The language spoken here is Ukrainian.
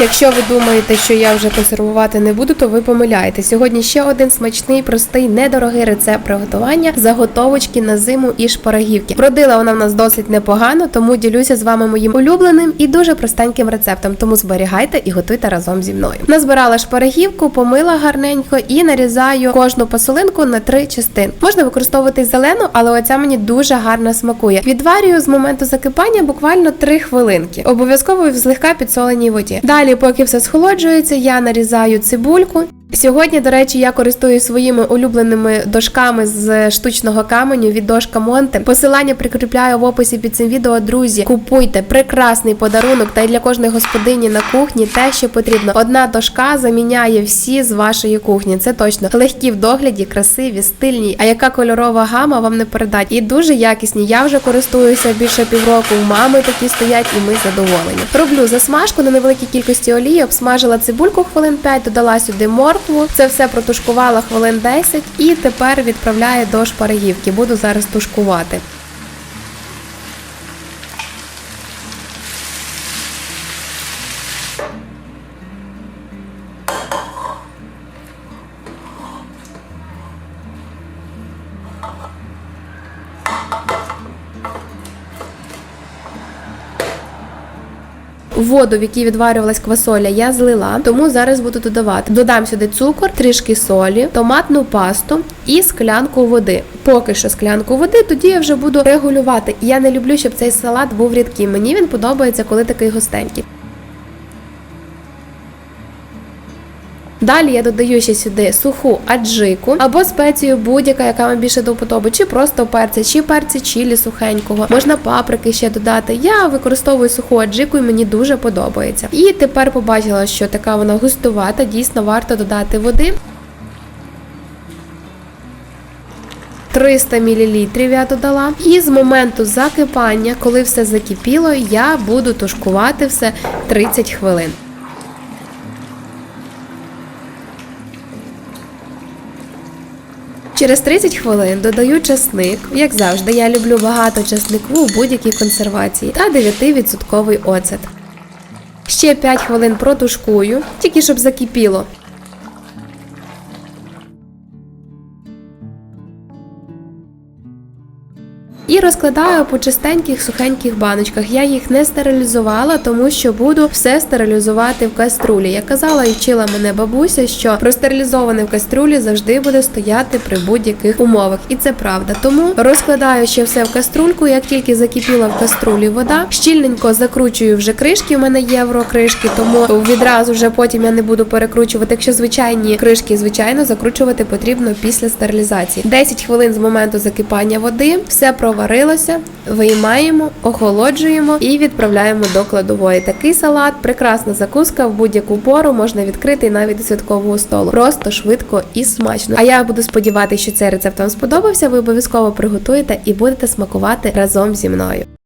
Якщо ви думаєте, що я вже консервувати не буду, то ви помиляєте. Сьогодні ще один смачний, простий, недорогий рецепт приготування заготовочки на зиму і шпарагівки. Вродила вона в нас досить непогано, тому ділюся з вами моїм улюбленим і дуже простеньким рецептом. Тому зберігайте і готуйте разом зі мною. Назбирала шпарагівку, помила гарненько і нарізаю кожну посолинку на три частини. Можна використовувати зелену, але оця мені дуже гарно смакує. Відварюю з моменту закипання буквально 3 хвилинки. Обов'язково в злегка підсоленій воді. Далі, поки все схолоджується, я нарізаю цибульку. Сьогодні, до речі, я користуюсь своїми улюбленими дошками з штучного каменю від дошка Монте. Посилання прикріпляю в описі під цим відео. Друзі, купуйте прекрасний подарунок та й для кожної господині на кухні те, що потрібно. Одна дошка заміняє всі з вашої кухні. Це точно легкі в догляді, красиві, стильні. А яка кольорова гама вам не передать? І дуже якісні. Я вже користуюся більше півроку. У мами такі стоять, і ми задоволені. Роблю засмажку на невеликій кількості олії, обсмажила цибульку хвилин 5, додала сюди моркву. Це все протушкувала хвилин 10 і тепер відправляю до шпарагівки. Буду зараз тушкувати. Воду, в якій відварювалась квасоля, я злила, тому зараз буду додавати. Додам сюди цукор, трішки солі, томатну пасту і склянку води. Поки що склянку води, тоді я вже буду регулювати. Я не люблю, щоб цей салат був рідкий. Мені він подобається, коли такий густенький. Далі я додаю ще сюди суху аджику або спецію будь-яка, яка вам більше до вподоби, чи просто перця, чи перці чилі сухенького. Можна паприки ще додати. Я використовую суху аджику і мені дуже подобається. І тепер побачила, що така вона густувата, дійсно варто додати води. 300 мл я додала. І з моменту закипання, коли все закипіло, я буду тушкувати все 30 хвилин. Через 30 хвилин додаю часник. Як завжди, я люблю багато часнику у будь-якій консервації та 9% оцет. Ще 5 хвилин протушкую, тільки щоб закипіло. І розкладаю по чистеньких сухеньких баночках. Я їх не стерилізувала, тому що буду все стерилізувати в каструлі. Я казала і вчила мене бабуся, що простерилізоване в каструлі завжди буде стояти при будь-яких умовах. І це правда. Тому розкладаю ще все в каструльку. Як тільки закипіла в каструлі вода, щільненько закручую вже кришки. У мене єврокришки, тому відразу вже потім я не буду перекручувати. Якщо звичайні кришки, звичайно, закручувати потрібно після стерилізації. 10 хвилин з моменту закипання води, все проварилося, виймаємо, охолоджуємо і відправляємо до кладової. Такий салат, прекрасна закуска в будь-яку пору можна відкрити навіть до святкового столу. Просто швидко і смачно. А я буду сподіватися, що цей рецепт вам сподобався. Ви обов'язково приготуєте і будете смакувати разом зі мною.